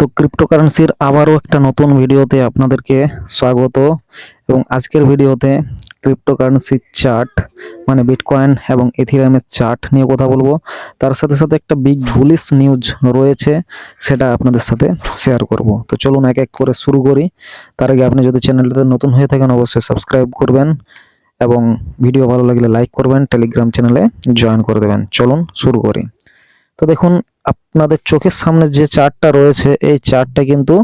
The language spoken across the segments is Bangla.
তো ক্রিপ্টোকারেন্সির আবারও একটা নতুন ভিডিওতে আপনাদেরকে স্বাগত। এবং আজকের ভিডিওতে ক্রিপ্টোকারেন্সির চার্ট মানে বিটকয়েন এবং এথিরিয়ামের চার্ট নিয়ে কথা বলব। তার সাথে সাথে একটা বিগ বুলিশ নিউজ রয়েছে, সেটা আপনাদের সাথে শেয়ার করব। তো চলুন এক এক করে শুরু করি। তার আগে আপনি যদি চ্যানেলটাতে নতুন হয়ে থাকেন, অবশ্যই সাবস্ক্রাইব করবেন এবং ভিডিও ভালো লাগলে লাইক করবেন টেলিগ্রাম চ্যানেলে জয়েন করে দেবেন। চলুন শুরু করি। তো দেখুন আপনাদের চোখের সামনে যে চার্টটা রয়েছে, এই চার্টটা কিন্তু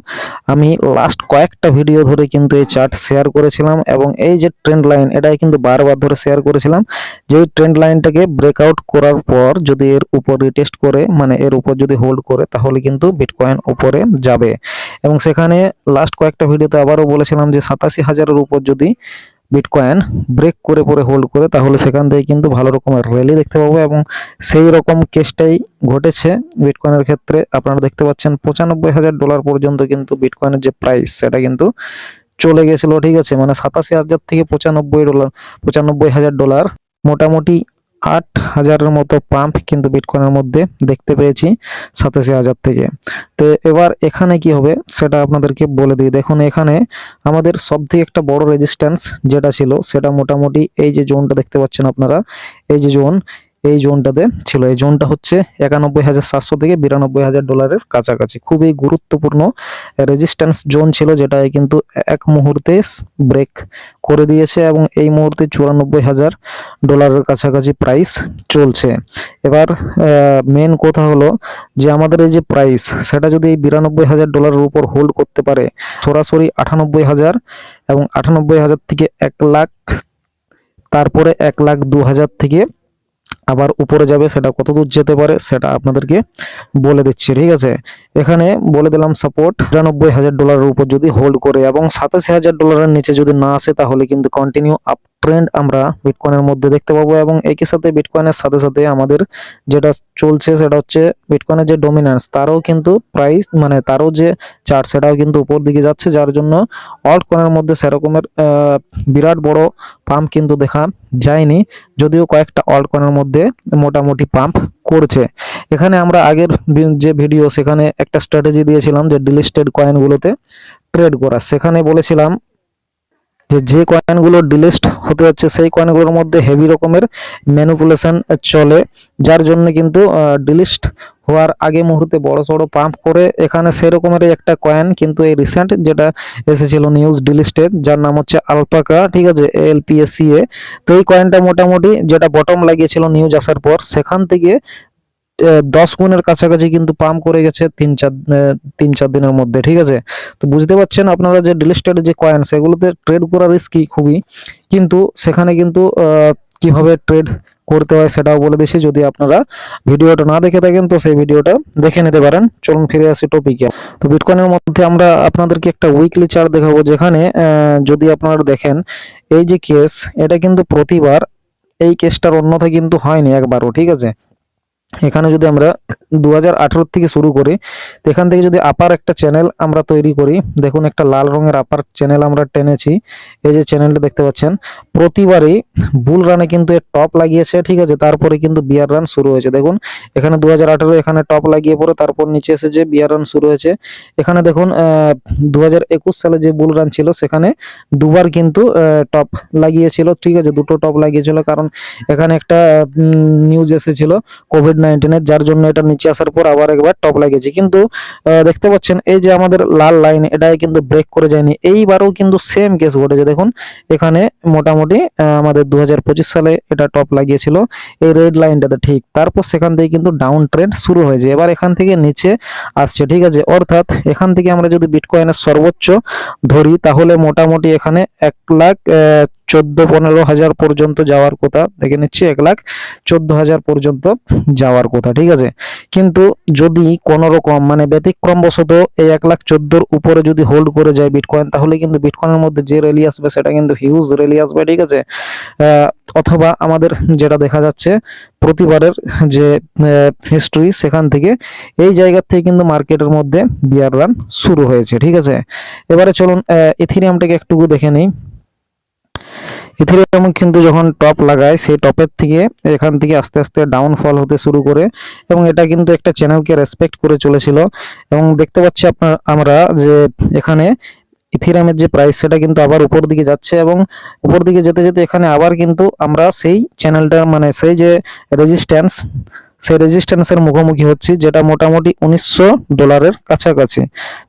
আমি লাস্ট কয়েকটা ভিডিও ধরে কিন্তু এই চার্ট শেয়ার করেছিলাম এবং এই যে ট্রেন্ড লাইন এটাই কিন্তু বারবার ধরে শেয়ার করেছিলাম। যে ট্রেন্ড লাইনটাকে ব্রেকআউট করার পর যদি এর উপর রিটেস্ট করে মানে এর উপর যদি হোল্ড করে, তাহলে কিন্তু বিটকয়েন উপরে যাবে। এবং সেখানে লাস্ট কয়েকটা ভিডিওতে আবারও বলেছিলাম যে সাতাশি হাজারের উপর যদি বিটকয়েন ব্রেক করে পরে হোল্ড করে, তাহলে সেখান থেকে কিন্তু ভালো রকমের র্যালি দেখতে পাবো এবং সেই রকম কেসটাই ঘটেছে বিটকয়েনের ক্ষেত্রে। আপনারা দেখতে পাচ্ছেন পঁচানব্বই হাজার ডলার পর্যন্ত কিন্তু বিটকয়েনের যে প্রাইস সেটা কিন্তু চলে গেছিল, ঠিক আছে? মানে সাতাশি হাজার থেকে পঁচানব্বই ডলার পঁচানব্বই হাজার ডলার মোটামুটি আট হাজারের মতো পাম্প কিন্তু বিটকয়েনের মধ্যে দেখতে পেয়েছি সাতাশি হাজার থেকে। তো এবার এখানে কি হবে সেটা আপনাদেরকে বলে দিই। দেখুন, এখানে আমাদের সব থেকে একটা বড় রেজিস্ট্যান্স যেটা ছিল, সেটা মোটামুটি এই যে জোনটা দেখতে পাচ্ছেন আপনারা, এই যে জোন এই জোনটাতে ছিল। এই জোনটা হচ্ছে একানব্বই হাজার সাতশো থেকে বিরানব্বই হাজার ডলারের কাছাকাছি। খুবই গুরুত্বপূর্ণ রেজিস্ট্যান্স জোন ছিল যেটা কিন্তু এক মুহূর্তে ব্রেক করে দিয়েছে এবং এই মুহূর্তে চুরানব্বই হাজার ডলারের কাছাকাছি প্রাইস চলছে। এবার মেন কথা হলো যে আমাদের এই যে প্রাইস সেটা যদি এই বিরানব্বই হাজার ডলারের উপর হোল্ড করতে পারে, সরাসরি আটানব্বই হাজার এবং আটানব্বই হাজার থেকে এক লাখ, তারপরে এক লাখ দু হাজার থেকে আবার উপরে যাবে, সেটা কত দূর যেতে পারে সেটা আপনাদেরকে বলে দিচ্ছি, ঠিক আছে? এখানে বলে দিলাম সাপোর্ট বিরানব্বই হাজার ডলারের উপর যদি হোল্ড করে এবং সাতাশি হাজার ডলারের নিচে যদি না আসে, তাহলে কিন্তু কন্টিনিউ আপ ট্রেন্ড আমরা বিটকয়েনের মধ্যে দেখতে পাবো এবং একই সাথে বিটকয়েনের সাথে সাথে আমাদের যেটা চলছে, সেটা হচ্ছে বিটকয়েনের যে ডোমিনেন্স তারও কিন্তু প্রাইস মানে তারও যে চার্ট সেটাও কিন্তু উপর দিকে যাচ্ছে, যার জন্য অল্ট কয়েনের মধ্যে সেরকমের বিরাট বড় পাম্প কিন্তু দেখা যায়নি, যদিও কয়েকটা অল্ট কয়েনের মধ্যে মোটামুটি পাম্প করছে। এখানে আমরা আগের যে ভিডিও সেখানে একটা স্ট্র্যাটেজি দিয়েছিলাম যে ডিলিস্টেড কয়েনগুলোতে ট্রেড করা। সেখানে বলেছিলাম যে যে কয়েনগুলো ডিলিস্ট হতে যাচ্ছে, সেই কয়েনগুলোর মধ্যে হেভি রকমের ম্যানিপুলেশন চলে, যার জন্য কিন্তু ডিলিস্ট হওয়ার আগে মুহূর্তে বড় সড়ো পাম্প করে এখানে সেরকমের একটা কয়েন কিন্তু এই রিসেন্ট যেটা এসেছিল নিউজ ডিলিস্টেড যার নাম হচ্ছে আলপাকা ঠিক আছে এলপিএসসিএ তো এই কয়েনটা মোটামুটি যেটা বটম লাগিয়েছিল নিউজ আসার পর, সেখান থেকে দশ গুণের কাছাকাছি কিন্তু পাম্প করে গেছে তিন চার তিন চার দিনের মধ্যে, ঠিক আছে? তো বুঝতে পারছেন আপনারা যে ডিলিস্টেড যে কয়েন সেগুলোতে ট্রেড করা রিস্কি খুবই। কিন্তু সেখানে কিন্তু কীভাবে ট্রেড করতে হয় সেটাও বলে দিছি যদি আপনারা ভিডিওটা না দেখে থাকেন, তো সেই ভিডিওটা দেখে নিতে পারেন। চলুন ফিরে আসি টপিকে তো বিটকয়েনের মধ্যে আমরা আপনাদেরকে একটা উইকলি চার্ট দেখাবো, যেখানে যদি আপনারা দেখেন, এই যে কেস এটা কিন্তু প্রতিবার এই কেসটার অন্যথা কিন্তু হয়নি একবারও, ঠিক আছে? এখানে যদি আমরা দু হাজার আঠারো থেকে শুরু করি, তো এখান থেকে যদি আপার একটা চ্যানেল আমরা তৈরি করি, দেখুন একটা লাল রঙের আপার চ্যানেল আমরা টেনেছি, এই যে চ্যানেলটা দেখতে পাচ্ছেন, প্রতিবারই বুল রানে কিন্তু এর টপ লাগিয়েছে, ঠিক আছে? তারপরে কিন্তু বিয়ার রান শুরু হয়েছে। দেখুন, এখানে দু হাজার আঠারো এখানে টপ লাগিয়ে পরে তারপর নিচে এসে যে বিয়ার রান শুরু হয়েছে, এখানে দেখুন দু হাজার একুশ সালে যে বুল রান ছিল, সেখানে দুবার কিন্তু টপ লাগিয়েছিল, ঠিক আছে? দুটো টপ লাগিয়েছিল, কারণ এখানে একটা নিউজ এসেছিল কোভিড নাইন্টিনের যার জন্য এটা নিচে আসার পর আবার একবার টপ লাগিয়েছে। কিন্তু দেখতে পাচ্ছেন, এই যে আমাদের লাল লাইন এটাই কিন্তু ব্রেক করে যায়নি। এইবারও কিন্তু সেম কেস ঘটেছে। দেখুন, এখানে মোটামুটি আমাদের দু হাজার পঁচিশ সালে এটা টপ লাগিয়েছিল। এই রেড লাইনটাতে ঠিক। তারপর সেখান থেকে কিন্তু ডাউন ট্রেন্ড শুরু হয়েছে। এবার এখান থেকে নিচে আসছে, ঠিক আছে? অর্থাৎ, এখান থেকে আমরা যদি বিটকয়েনের সর্বোচ্চ ধরি, তাহলে মোটামুটি এখানে এক লাখ চোদ্দ পনেরো হাজার পর্যন্ত যাওয়ার কথা। দেখে নিচ্ছি, এক লাখ চোদ্দ হাজার পর্যন্ত যাওয়ার কথা, ঠিক আছে? কিন্তু যদি কোনো রকম মানে ব্যতিক্রম ব্যতিক্রমবশত এই এক লাখ চোদ্দোর উপরে যদি হোল্ড করে যায় বিটকয়েন তাহলে কিন্তু বিটকয়েনের মধ্যে যে র্যালি আসবে সেটা কিন্তু হিউজ র্যালি আসবে, ঠিক আছে? অথবা আমাদের যেটা দেখা যাচ্ছে, প্রতিবারের যে হিস্ট্রি সেখান থেকে এই জায়গার থেকে কিন্তু মার্কেটের মধ্যে বিয়ার রান শুরু হয়েছে, ঠিক আছে? এবারে চলুন এথিরিয়ামটাকে একটুকু দেখে নিই। ইথেরিয়াম কিন্তু যখন টপ লাগায় সেই টপের থেকে এখান থেকে আস্তে আস্তে ডাউনফল হতে শুরু করে এবং এটা কিন্তু একটা চ্যানেলকে রেসপেক্ট করে চলেছিল। এবং দেখতে পাচ্ছি আপনার, আমরা যে এখানে ইথিরামের যে প্রাইস সেটা কিন্তু আবার উপর দিকে যাচ্ছে এবং উপর দিকে যেতে যেতে এখানে আবার কিন্তু আমরা সেই চ্যানেলটা মানে সেই যে রেজিস্ট্যান্স সেই রেজিস্ট্যান্সের মুখোমুখি হচ্ছি, যেটা মোটামুটি উনিশশো ডলারের কাছাকাছি।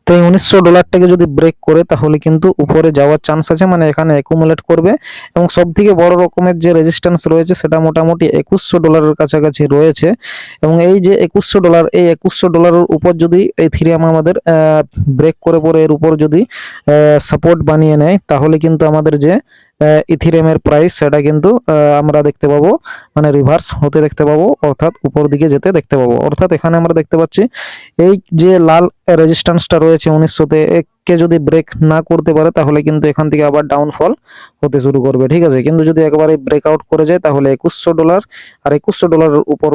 তো এই উনিশশো ডলারটাকে যদি ব্রেক করে, তাহলে কিন্তু উপরে যাওয়ার চান্স আছে মানে এখানে অ্যাকুমুলেট করবে। এবং সব থেকে বড় রকমের যে রেজিস্ট্যান্স রয়েছে, সেটা মোটামুটি একুশশো ডলারের কাছাকাছি রয়েছে। এবং এই যে একুশশো ডলার, এই একুশশো ডলারের উপর যদি এই থিরিয়াম আমাদের ব্রেক করে পরে এর উপর যদি সাপোর্ট বানিয়ে নেয়, তাহলে কিন্তু আমাদের যে ইথিরিয়ামের প্রাইস সেটা কিন্তু আমরা দেখতে পাবো মানে রিভার্স হতে দেখতে পাবো, অর্থাৎ উপর দিকে যেতে দেখতে পাবো। অর্থাৎ এখানে আমরা দেখতে পাচ্ছি, এই যে লাল রেজিস্ট্যান্সটা রয়েছে উনিশশোতে কে যদি ব্রেক না করতে পারে, তাহলে কিন্তু এখান থেকে আবার ডাউনফল হতে শুরু করবে, ঠিক আছে? কিন্তু যদি একবারে ব্রেকআউট করে যায়, তাহলে একুশশো ডলার আর একুশশো ডলারের উপর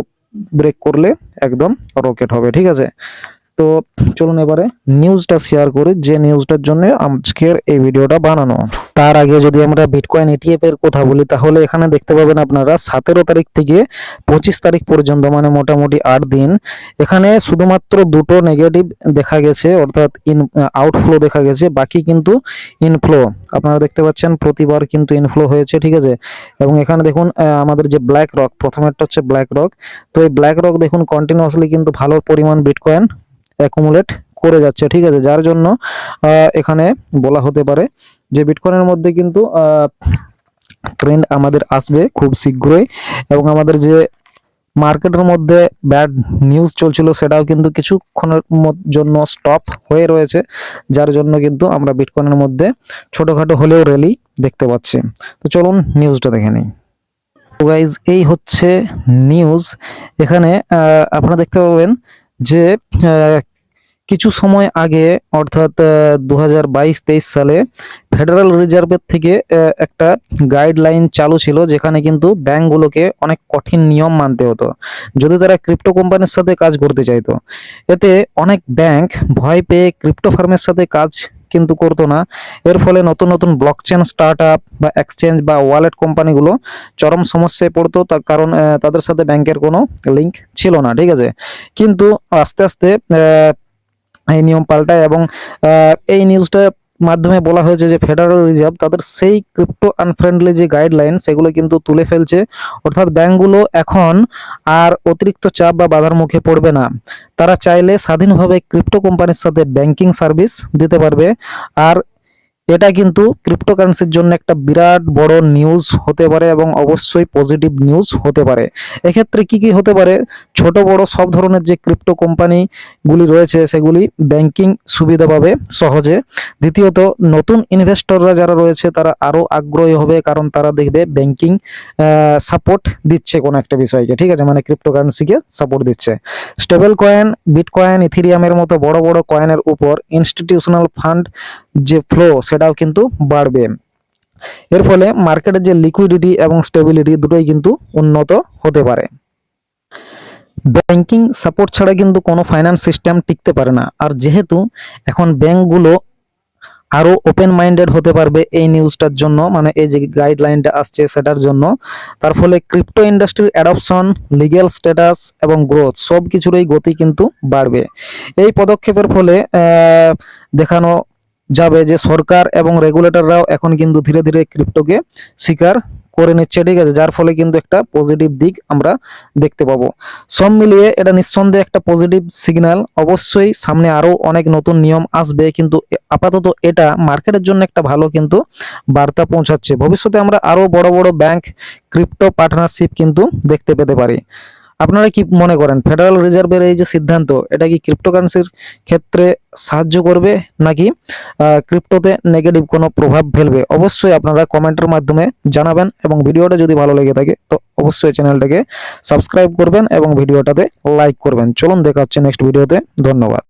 ব্রেক করলে একদম রকেট হবে, ঠিক আছে? তো চলুন এবারে নিউজটা শেয়ার করি, যে নিউজটার জন্য আজকের এই ভিডিওটা বানানো। তার আগে যদি আমরা বিটকয়েন ইটিএফ এর কথা বলি, তাহলে এখানে দেখতে পাবেন আপনারা, সতেরো তারিখ থেকে পঁচিশ তারিখ পর্যন্ত মানে মোটামুটি আট দিন, এখানে শুধুমাত্র দুটো নেগেটিভ দেখা গেছে, অর্থাৎ ইন আউটফ্লো দেখা গেছে, বাকি কিন্তু ইনফ্লো আপনারা দেখতে পাচ্ছেন, প্রতিবার কিন্তু ইনফ্লো হয়েছে, ঠিক আছে? এবং এখানে দেখুন আমাদের যে ব্ল্যাক রক প্রথমেরটা হচ্ছে ব্ল্যাক রক তো এই ব্ল্যাক রক দেখুন কন্টিনিউয়াসলি কিন্তু ভালো পরিমাণ বিটকয়েন অ্যাকুমুলেট করে যাচ্ছে, ঠিক আছে? যার জন্য এখানে বলা হতে পারে যে বিটকয়েনের মধ্যে কিন্তু ট্রেন্ড আমাদের আসবে খুব শীঘ্রই এবং আমাদের যে মার্কেটের মধ্যে ব্যাড নিউজ চলছিল সেটাও কিন্তু কিছুক্ষণের জন্য স্টপ হয়ে রয়েছে, যার জন্য কিন্তু আমরা বিটকয়েনের মধ্যে ছোটখাটো হলেও র্যালি দেখতে পাচ্ছি। তো চলুন নিউজটা দেখে নিই। তো গাইজ এই হচ্ছে নিউজ এখানে আপনারা দেখতে পাবেন যে কিছু সময় আগে, অর্থাৎ দু হাজার সালে ফেডারেল রিজার্ভের থেকে একটা গাইডলাইন চালু ছিল যেখানে কিন্তু ব্যাংকগুলোকে অনেক কঠিন নিয়ম মানতে হতো, যদি তারা ক্রিপ্টো কোম্পানির সাথে কাজ করতে চাইতো। এতে অনেক ব্যাংক ভয় পেয়ে ক্রিপ্টো ফার্মের সাথে কাজ কিন্তু করতো না। এর ফলে নতুন নতুন ব্লকচেন স্টার্ট আপ বা এক্সচেঞ্জ বা ওয়ালেট কোম্পানিগুলো চরম সমস্যায় পড়তো তার কারণ তাদের সাথে ব্যাংকের কোনো লিঙ্ক ছিল না, ঠিক আছে? কিন্তু আস্তে আস্তে এই নিয়ম পাল্টায় এবং এই নিউজটা মাধ্যমে বলা হয়েছে যে ফেডারেল রিজার্ভ তাদের সেই ক্রিপ্টো আনফ্রেন্ডলি যে গাইডলাইন সেগুলো কিন্তু তুলে ফেলছে। অর্থাৎ ব্যাংকগুলো এখন আর অতিরিক্ত চাপ বা বাধার মুখে পড়বে না। তারা চাইলে স্বাধীনভাবে ক্রিপ্টো কোম্পানির সাথে ব্যাংকিং সার্ভিস দিতে পারবে। আর এটা কিন্তু ক্রিপ্টোকারেন্সির জন্য একটা বিরাট বড় নিউজ হতে পারে এবং অবশ্যই পজিটিভ নিউজ হতে পারে। এক্ষেত্রে কি কি হতে পারে? ছোট বড় সব ধরনের যে ক্রিপ্টো কোম্পানিগুলি রয়েছে, সেগুলি ব্যাংকিং সুবিধা পাবে সহজে। দ্বিতীয়ত, নতুন ইনভেস্টররা যারা রয়েছে, তারা আরও আগ্রহী হবে, কারণ তারা দেখবে ব্যাংকিং সাপোর্ট দিচ্ছে কোনো একটা বিষয়কে, ঠিক আছে? মানে ক্রিপ্টোকারেন্সিকে সাপোর্ট দিচ্ছে। স্টেবল কয়েন বিটকয়েন ইথিরিয়ামের মতো বড় বড় কয়েনের উপর ইনস্টিটিউশনাল ফান্ড যে ফ্লো সেটাও কিন্তু বাড়বে। এর ফলে মার্কেটের যে লিকুইডিটি এবং স্টেবিলিটি দুটোই কিন্তু উন্নত হতে পারে। ব্যাংকিং সাপোর্ট ছাড়া কিন্তু কোনো ফাইন্যান্স সিস্টেম টিকতে পারে না। আর যেহেতু এখন ব্যাংকগুলো আরও ওপেন মাইন্ডেড হতে পারবে এই নিউজটার জন্য মানে এই যে গাইডলাইনটা আসছে সেটার জন্য, তার ফলে ক্রিপ্টো ইন্ডাস্ট্রির অ্যাডপশন লিগ্যাল স্ট্যাটাস এবং গ্রোথ সব কিছুরই গতি কিন্তু বাড়বে। এই পদক্ষেপের ফলে দেখানো যাবে যে সরকার এবং রেগুলেটররাও এখন কিন্তু ধীরে ধীরে ক্রিপ্টোকে স্বীকার করে নিচ্ছে, ঠিক আছে? যার ফলে কিন্তু একটা পজিটিভ দিক আমরা দেখতে পাবো। সব মিলিয়ে এটা নিঃসন্দেহে একটা পজিটিভ সিগন্যাল অবশ্যই সামনে আরও অনেক নতুন নিয়ম আসবে, কিন্তু আপাতত এটা মার্কেটের জন্য একটা ভালো কিন্তু বার্তা পৌঁছাচ্ছে। ভবিষ্যতে আমরা আরও বড় বড় ব্যাংক ক্রিপ্টো পার্টনারশিপ কিন্তু দেখতে পেতে পারি। আপনারা কি মনে করেন? ফেডারেল রিজার্ভের এই যে সিদ্ধান্ত, এটা কি ক্রিপ্টোকারেন্সির ক্ষেত্রে সাহায্য করবে নাকি ক্রিপ্টোতে নেগেটিভ কোনো প্রভাব ফেলবে? অবশ্যই আপনারা কমেন্টের মাধ্যমে জানাবেন এবং ভিডিওটা যদি ভালো লেগে থাকে, তো অবশ্যই চ্যানেলটাকে সাবস্ক্রাইব করবেন এবং ভিডিওটাতে লাইক করবেন। চলুন দেখা হচ্ছে নেক্সট ভিডিওতে ধন্যবাদ।